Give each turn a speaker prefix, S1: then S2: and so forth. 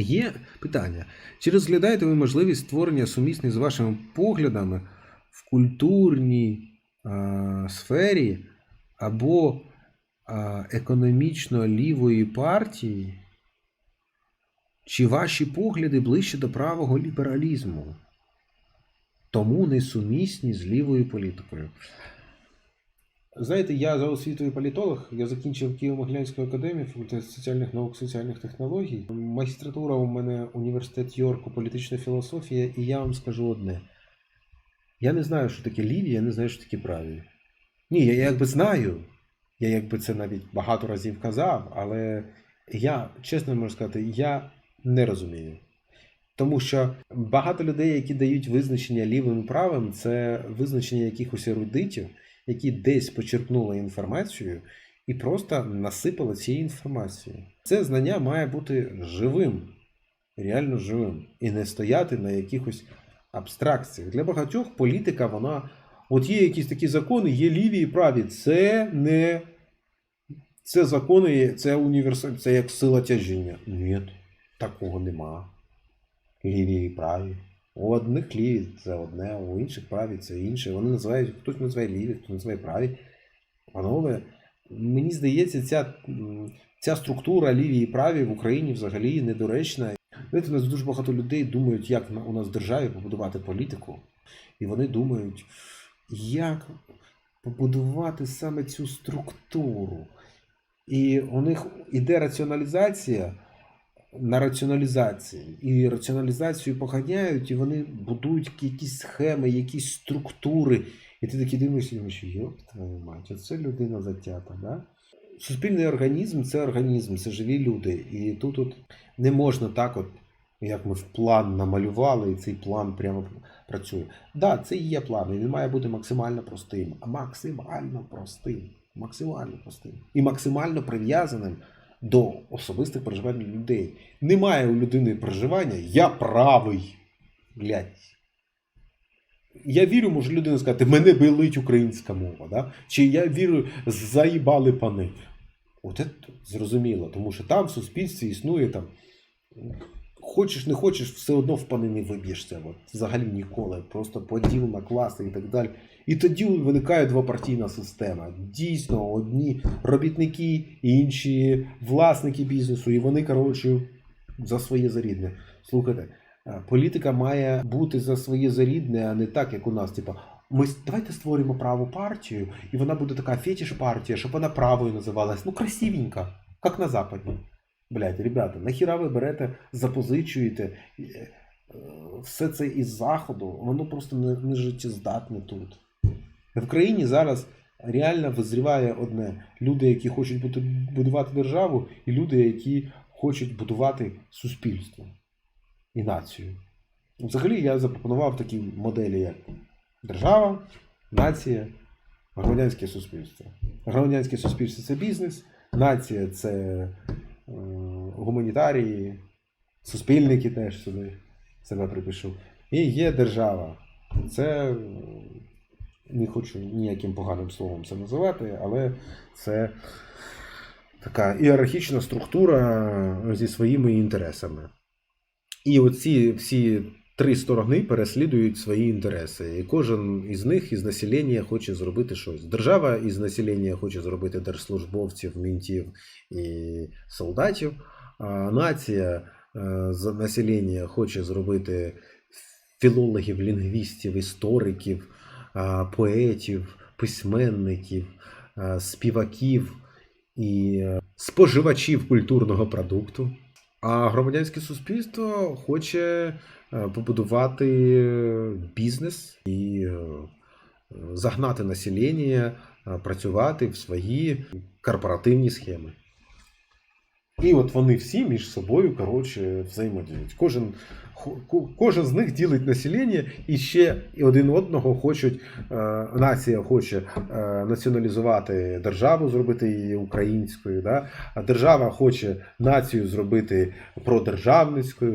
S1: Є питання. Чи розглядаєте ви можливість створення сумісних з вашими поглядами в культурній а, сфері або а, економічно лівої партії? Чи ваші погляди ближче до правого лібералізму? Тому несумісні з лівою політикою. Знаєте, я за освітою політолог, я закінчив Києво-Могилянську академію, факультет соціальних наук, соціальних технологій. Магістратура у мене університет Йорку, політична філософія, і я вам скажу одне. Я не знаю, що таке ліві, я не знаю, що таке праві. Ні, я якби знаю. Я якби це навіть багато разів казав, але я, чесно можу сказати, я не розумію. Тому що багато людей, які дають визначення лівим і правим, це визначення якихось ерудитів, які десь почерпнули інформацію і просто насипали цією інформацією. Це знання має бути живим, реально живим, і не стояти на якихось абстракціях. Для багатьох політика, вона. От є якісь такі закони, є ліві і праві. Це не. Це закони, це універсаль, це як сила тяжіння. Ні, такого нема. Ліві і праві. У одних ліві це одне, у інших праві це інше. Вони називають, хтось називає ліві, хтось називає праві. Панове, мені здається, ця, ця структура ліві і праві в Україні взагалі недоречна. Знаєте, у нас дуже багато людей думають, як у нас в державі побудувати політику. І вони думають, як побудувати саме цю структуру. І у них іде раціоналізація на раціоналізації. І раціоналізацію поганяють, і вони будують якісь схеми, якісь структури. І ти такий дивишся, думаєш, йоп, твою мать, оце людина затята, да? Суспільний організм це організм, це живі люди. І тут от не можна так, от, як ми в план намалювали, і цей план прямо працює. Да, це і є план, і він має бути максимально простим. Максимально простим. Максимально простим. І максимально прив'язаним до особистих переживань людей. Немає у людини проживання, я правий. Блядь. Я вірю, може людина сказати, мене билить українська мова. Да? Чи я вірю, заїбали пани. От це зрозуміло, тому що там в суспільстві існує там. Хочеш, не хочеш, все одно в пани не виб'єшся. Взагалі ніколи. Просто поділ на класи і так далі. І тоді виникає двопартійна система. Дійсно, одні робітники, інші власники бізнесу, і вони, коротше, за своє зарідне. Слухайте, е, політика має бути за своє зарідне, а не так, як у нас. Типа, ми давайте створимо праву партію, і вона буде така фетиш партія, щоб вона правою називалась. Ну, красивенько, як на Западі. Блять, ребята, нахіра ви берете, запозичуєте е, все це із заходу, воно просто не, не життєздатне тут. В країні зараз реально визріває одне: люди, які хочуть будувати державу, і люди, які хочуть будувати суспільство і націю. Взагалі я запропонував такі моделі, як держава, нація, громадянське суспільство. Громадянське суспільство це бізнес, нація це гуманітарії, суспільники теж сюди себе припишу. І є держава. Це не хочу ніяким поганим словом це називати, але це така ієрархічна структура зі своїми інтересами. І оці всі три сторони переслідують свої інтереси. І кожен із них із населення хоче зробити щось. Держава із населення хоче зробити держслужбовців, мінтів і солдатів, нація е, населення хоче зробити філологів, лінгвістів, істориків, поетів, письменників, співаків і е, споживачів культурного продукту. А громадянське суспільство хоче е, побудувати бізнес і загнати населення працювати в свої корпоративні схеми. І от вони всі між собою коротше взаємодіють. Кожен, кожен з них ділить населення і ще один одного хочуть. Е, нація хоче е, націоналізувати державу, зробити її українською. Да? А держава хоче націю зробити продержавницькою.